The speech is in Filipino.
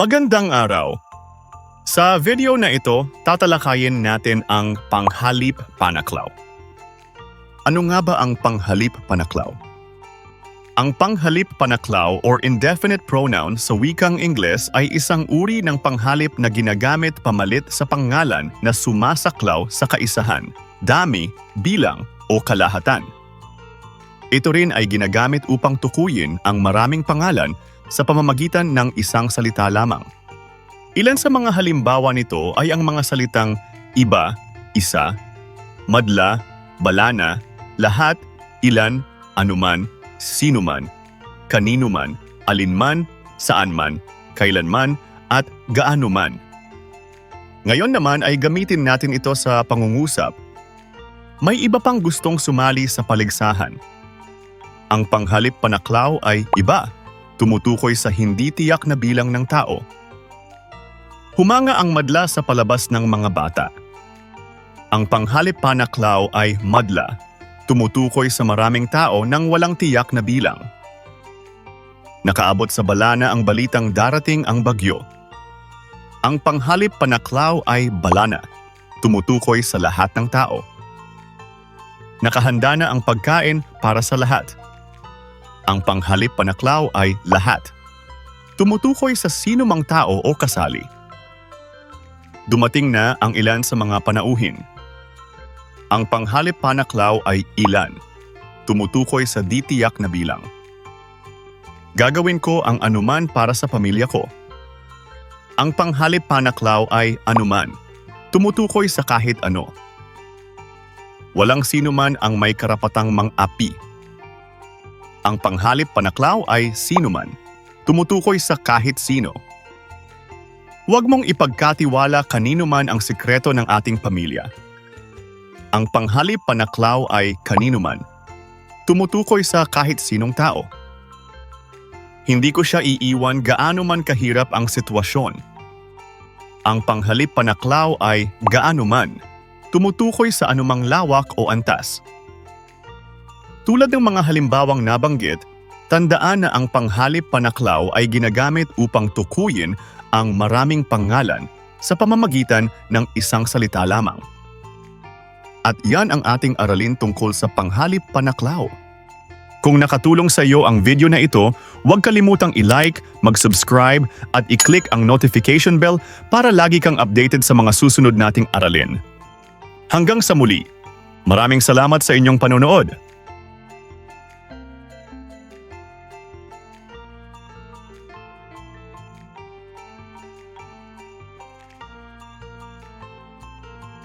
Magandang araw! Sa video na ito, tatalakayin natin ang panghalip panaklaw. Ano nga ba ang panghalip panaklaw? Ang panghalip panaklaw or indefinite pronoun sa wikang Ingles ay isang uri ng panghalip na ginagamit pamalit sa pangalan na sumasaklaw sa kaisahan, dami, bilang o kalahatan. Ito rin ay ginagamit upang tukuyin ang maraming pangalan sa pamamagitan ng isang salita lamang. Ilan sa mga halimbawa nito ay ang mga salitang iba, isa, madla, balana, lahat, ilan, anuman, sinuman, kaninuman, alinman, saanman, kailanman, at gaanuman. Ngayon naman ay gamitin natin ito sa pangungusap. May iba pang gustong sumali sa paligsahan. Ang panghalip panaklaw ay iba, tumutukoy sa hindi tiyak na bilang ng tao. Humanga ang madla sa palabas ng mga bata. Ang panghalip panaklaw ay madla, tumutukoy sa maraming tao nang walang tiyak na bilang. Nakaabot sa balana ang balitang darating ang bagyo. Ang panghalip panaklaw ay balana, tumutukoy sa lahat ng tao. Nakahanda na ang pagkain para sa lahat. Ang panghalip panaklaw ay lahat. Tumutukoy sa sino mang tao o kasali. Dumating na ang ilan sa mga panauhin. Ang panghalip panaklaw ay ilan. Tumutukoy sa di tiyak na bilang. Gagawin ko ang anuman para sa pamilya ko. Ang panghalip panaklaw ay anuman. Tumutukoy sa kahit ano. Walang sino man ang may karapatang mang-api. Ang panghalip panaklaw ay sino man. Tumutukoy sa kahit sino. Huwag mong ipagkatiwala kanino man ang sikreto ng ating pamilya. Ang panghalip panaklaw ay kanino man. Tumutukoy sa kahit sinong tao. Hindi ko siya iiwan gaano man kahirap ang sitwasyon. Ang panghalip panaklaw ay gaano man. Tumutukoy sa anumang lawak o antas. Tulad ng mga halimbawang nabanggit, tandaan na ang panghalip panaklaw ay ginagamit upang tukuyin ang maraming pangalan sa pamamagitan ng isang salita lamang. At yan ang ating aralin tungkol sa panghalip panaklaw. Kung nakatulong sa iyo ang video na ito, huwag kalimutang i-like, mag-subscribe at i-click ang notification bell para lagi kang updated sa mga susunod nating aralin. Hanggang sa muli, maraming salamat sa inyong panonood.